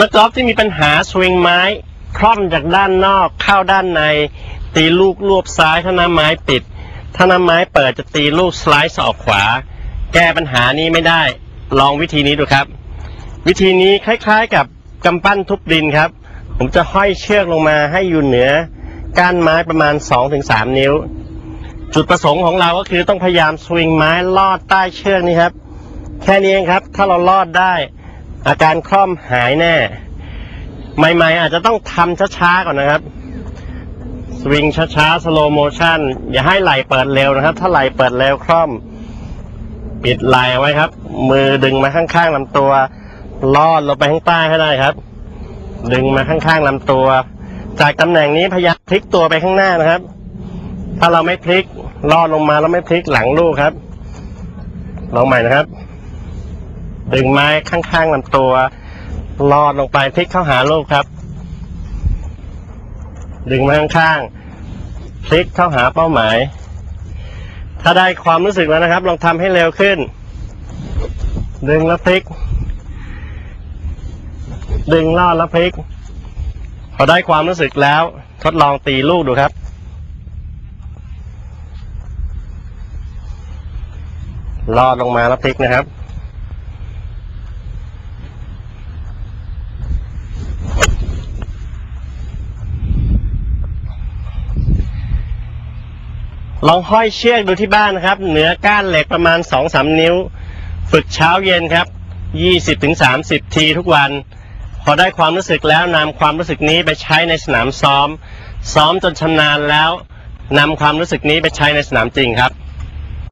นักกอล์ฟที่มีปัญหาสวิงไม้คล่อมจากด้านนอกเข้าด้านใน ตีลูกรวบซ้ายถ้าน้ำไม้ปิด ถ้าน้ำไม้เปิดจะตีลูกสไลด์ออกขวา แก้ปัญหานี้ไม่ได้ ลองวิธีนี้ดูครับ วิธีนี้คล้ายๆกับกำปั้นทุบดินครับ ผมจะห้อยเชือกลงมาให้อยู่เหนือก้านไม้ประมาณ 2-3 นิ้ว จุดประสงค์ของเราก็คือต้องพยายามสวิงไม้ลอดใต้เชือกนี้ครับ แค่นี้เองครับ ถ้าเราลอดได้ อาการคล่อมหายแน่ ใหม่ๆ อาจจะต้องทำช้าๆก่อนนะครับ สวิงช้าๆสโลโมชั่นอย่าให้ไหลเปิดเร็วนะครับ ถ้าไหลเปิดเร็วคล่อม ปิดไหลเอาไว้ครับ มือดึงมาข้างๆลำตัวลอดลงไปข้างใต้ให้ได้ครับ ดึงมาข้างๆลำตัว จากตำแหน่งนี้พยายามพลิกตัวไปข้างหน้านะครับ ถ้าเราไม่พลิกลอดลงมาแล้วไม่พลิกหลังลูกครับลองใหม่นะครับ ดึงไม้ข้างๆลำตัวลอดลงไปพลิกเข้าหาลูกครับ ดึงมาข้างๆพลิกเข้าหาเป้าหมาย ถ้าได้ความรู้สึกแล้วนะครับ ลองทำให้เร็วขึ้น ดึงแล้วพลิก ดึงลอดแล้วพลิก พอได้ความรู้สึกแล้ว ทดลองตีลูกดูครับลอดลงมาแล้วพลิกนะครับ ลองห้อยเชือกดูที่บ้านนะครับ เหนือก้านเหล็กประมาณ 2-3 นิ้ว ฝึกเช้าเย็นครับ 20-30 ทีทุกวัน พอได้ความรู้สึกแล้วนำความรู้สึกนี้ไปใช้ในสนามซ้อม ซ้อมจนชำนาญแล้วนำความรู้สึกนี้ไปใช้ในสนามจริงครับ